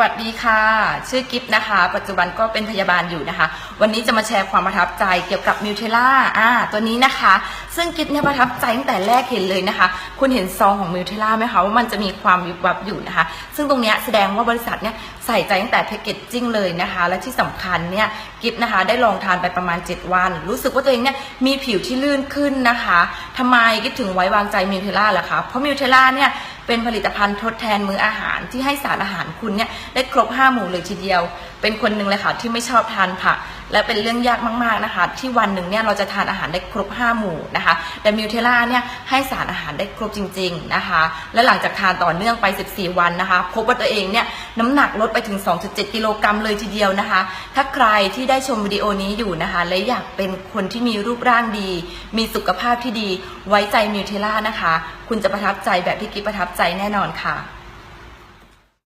วัสดีค่ะ ชื่อกิฟนะคะ ปัจจุบันก็เป็นพยาบาลอยู่นะคะ วันนี้จะมาแชร์ความประทับใจเกี่ยวกับมิวเทล่าอ่าตัวนี้นะคะ ซึ่งกิฟเนี่ยประทับใจตั้งแต่แรกเห็นเลยนะคะ คุณเห็นซองของมิวเทล่าไหมคะว่ามันจะมีความวิบวับอยู่นะคะ ซึ่งตรงนี้แสดงว่าบริษัทเนี่ยใส่ใจตั้งแต่แพคเกจจิ้งเลยนะคะ และที่สำคัญเนี่ยกิฟนะคะ ได้ลองทานไปประมาณ 7 วัน รู้สึกว่าตัวเองเนี่ยมีผิวที่ลื่นขึ้นนะคะทำไมกิฟถึงไว้วางใจมิวเทล่าล่ะคะเพราะมิวเทล่าเนี่ย เป็นผลิตภัณฑ์ทดแทนมื้ออาหารที่ให้สารอาหารคุณเนี่ยได้ครบ 5 หมู่เลยทีเดียว เป็นคนหนึ่งเลยค่ะที่ไม่ชอบทานผักและเป็นเรื่องยากมากๆนะคะ ที่วันหนึ่งเนี่ยเราจะทานอาหารได้ครบ 5 หมู่นะคะแต่มิวเทล่าเนี่ยให้สารอาหารได้ครบจริง ๆนะคะ และหลังจากทานต่อเนื่องไป 14 วันนะคะ พบว่าตัวเองเนี่ยน้ำหนักลดไปถึง 2.7 กิโลกรัมเลยทีเดียวนะคะ ถ้าใครที่ได้ชมวิดีโอนี้อยู่นะคะ และอยากเป็นคนที่มีรูปร่างดี มีสุขภาพที่ดีไว้ใจมิวเทล่านะคะ คุณจะประทับใจแบบที่กิ๊บประทับใจแน่นอนค่ะ